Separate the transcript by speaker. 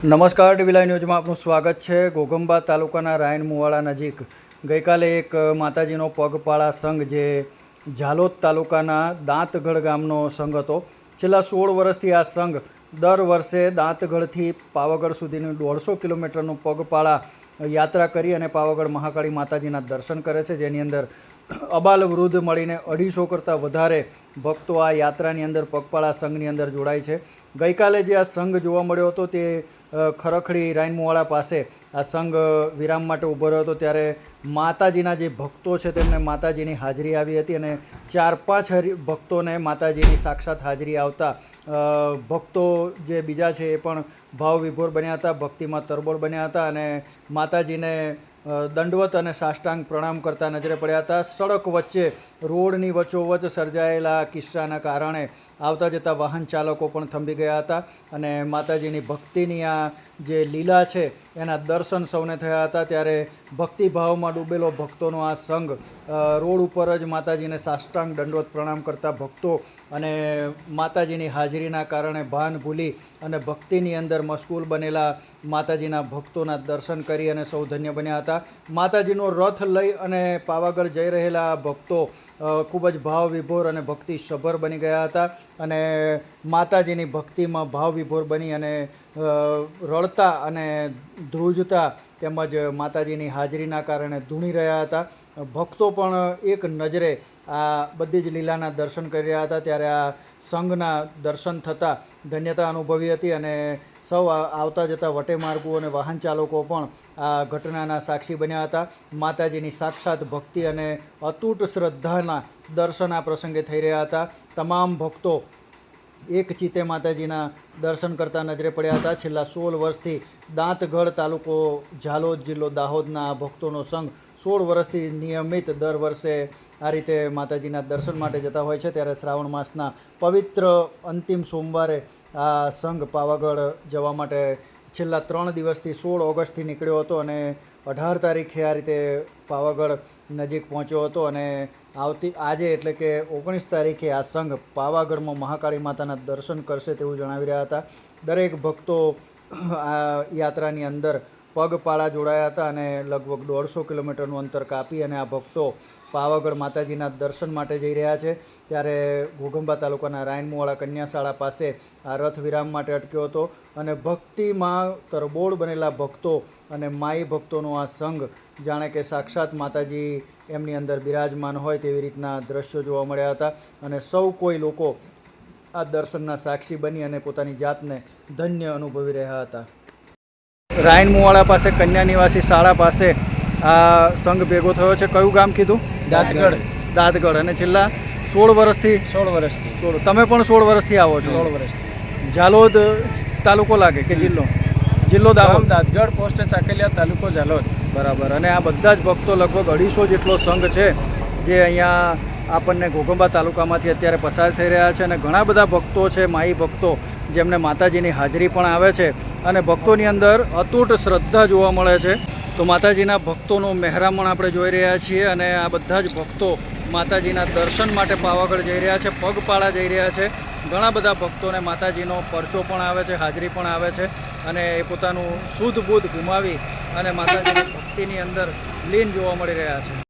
Speaker 1: નમસ્કાર ડીવીલા ન્યૂઝમાં આપનું સ્વાગત છે. ઘોઘંબા તાલુકાના રાયણ મુવાડા નજીક ગઈકાલે એક માતાજીનો પગપાળા સંઘ જે ઝાલોદ તાલુકાના દાંતગઢ ગામનો સંઘ હતો. છેલ્લા સોળ વર્ષથી આ સંઘ દર વર્ષે દાંતગઢથી પાવાગઢ સુધીનું દોઢસો કિલોમીટરનું પગપાળા યાત્રા કરી અને પાવાગઢ મહાકાળી માતાજીના દર્શન કરે છે. જેની અંદર અબાલ વૃદ્ધ મળીને અઢીસો કરતાં વધારે ભક્તો આ યાત્રાની અંદર પગપાળા સંઘની અંદર જોડાય છે. ગઈકાલે જે આ સંઘ જોવા મળ્યો હતો તે ખરખડી રાઈનમુવાળા પાસે આ સંઘ વિરામ માટે ઊભો રહ્યો હતો ત્યારે માતાજીના જે ભક્તો છે તેમને માતાજીની હાજરી આવી હતી અને ચાર પાંચ હરી, ભક્તોને માતાજીની સાક્ષાત હાજરી આવતા ભક્તો જે બીજા છે એ પણ ભાવ વિભોર બન્યા હતા, ભક્તિમાં તરબોળ બન્યા હતા અને માતાજીને દંડવત અને સાષ્ટાંગ પ્રણામ કરતા નજરે પડ્યા હતા. સડક વચ્ચે રોડની વચ્ચોવચ્ચ સર્જાયેલા કિસ્સાના કારણે આવતા જતા વાહન ચાલકો પણ થંભી ગયા હતા અને માતાજીની ભક્તિની આ જે લીલા છે એના દર્શન સૌને થયા હતા ત્યારે ભક્તિભાવમાં ડૂબેલો ભક્તોનો આ સંઘ રોડ ઉપર જ માતાજીને સાષ્ટાંગ દંડવત પ્રણામ કરતા ભક્તો અને માતાજીની હાજરીના કારણે ભાન ભૂલી અને ભક્તિની અંદર મશગુલ બનેલા માતાજીના ભક્તોના દર્શન કરી અને સૌ ધન્ય બન્યા હતા. માતાજીનો રથ લઈ અને પાવાગઢ જઈ રહેલા ભક્તો ખૂબ જ ભાવ વિભોર અને ભક્તિ સભર બની ગયા હતા અને માતાજીની ભક્તિમાં ભાવ વિભોર બની અને રડતા અને ધ્રુજતા તેમજ માતાજીની હાજરીના કારણે ધૂણી રહ્યા હતા. ભક્તો પણ એક નજરે આ બધી જ લીલાના દર્શન કરી રહ્યા હતા. ત્યારે આ સંઘના દર્શન થતાં ધન્યતા અનુભવી હતી અને સૌ આવતા જતા વટેમાર્ગો અને વાહન ચાલકો પણ આ ઘટનાના સાક્ષી બન્યા હતા. માતાજીની સાક્ષાત ભક્તિ અને અતૂટ શ્રદ્ધાના દર્શન આ પ્રસંગે થઈ રહ્યા હતા. તમામ ભક્તો એક ચિત્તે માતાજીના દર્શન કરતા નજરે પડ્યા હતા. છેલ્લા સોળ વર્ષથી દાંતગઢ તાલુકો ઝાલોદ જિલ્લો દાહોદના ભક્તોનો સંઘ સોળ વર્ષથી નિયમિત દર વર્ષે આ રીતે માતાજીના દર્શન માટે જતા હોય છે. ત્યારે શ્રાવણ માસના પવિત્ર અંતિમ સોમવારે આ સંઘ પાવાગઢ જવા માટે છેલ્લા ત્રણ દિવસથી સોળ ઓગસ્ટથી નીકળ્યો હતો અને અઢાર તારીખે આ રીતે પાવાગઢ નજીક પહોંચ્યો હતો અને આવતી આજે એટલે કે ઓગણીસ તારીખે આ સંઘ પાવાગઢમાં મહાકાળી માતાના દર્શન કરશે તેવું જણાવી રહ્યા હતા. દરેક ભક્તો આ યાત્રાની અંદર પગપાળા જોડાયા હતા અને લગભગ દોઢસો કિલોમીટરનું અંતર કાપી અને આ ભક્તો પાવાગઢ માતાજીના દર્શન માટે જઈ રહ્યા છે. ત્યારે ઘોઘંબા તાલુકાના રાયણમુવાળા કન્યાશાળા પાસે આ રથ વિરામ માટે અટક્યો હતો અને ભક્તિમાં તરબોળ બનેલા ભક્તો અને માઈ ભક્તોનો આ સંઘ જાણે કે સાક્ષાત માતાજી એમની અંદર બિરાજમાન હોય તેવી રીતના દ્રશ્યો જોવા મળ્યા હતા અને સૌ કોઈ લોકો આ દર્શનના સાક્ષી બની અને પોતાની જાતને ધન્ય અનુભવી રહ્યા હતા. રાયન મુવાડા પાસે કન્યા નિવાસી શાળા પાસે આ સંઘ ભેગો થયો છે. કયું ગામ કીધું?
Speaker 2: દાંતગઢ.
Speaker 1: દાંતગઢ. અને છેલ્લા સોળ વર્ષથી
Speaker 2: સોળ વર્ષથી.
Speaker 1: સોળ. તમે પણ સોળ વર્ષથી આવો છો?
Speaker 2: સોળ વર્ષથી.
Speaker 1: ઝાલોદ તાલુકો લાગે કે જિલ્લો? જિલ્લો દાહોદ.
Speaker 2: દાંતગઢ પોસ્ટ ચાકલિયા તાલુકો ઝાલોદ.
Speaker 1: બરાબર. અને આ બધા જ ભક્તો લગભગ અઢીસો જેટલો સંઘ છે જે અહીંયા આપણને ઘોઘંબા તાલુકામાંથી અત્યારે પસાર થઈ રહ્યા છે. અને ઘણા બધા ભક્તો છે માઈ ભક્તો જેમને માતાજીની હાજરી પણ આવે છે. અને ભક્તોની અંદર અતૂટ શ્રદ્ધા જોવા મળે છે. તો માતાજીના ભક્તોનું મહેરામણ આપણે જોઈ રહ્યા છીએ અને આ બધા જ ભક્તો માતાજીના દર્શન માટે પાવાગઢ જઈ રહ્યા છે, પગપાળા જઈ રહ્યા છે. ઘણા બધા ભક્તોને માતાજીનો પરચો પણ આવે છે, હાજરી પણ આવે છે અને એ પોતાનું શુદ્ધ બુદ્ધ ગુમાવી અને માતાજીની ભક્તિની અંદર લીન જોવા મળી રહ્યા છે.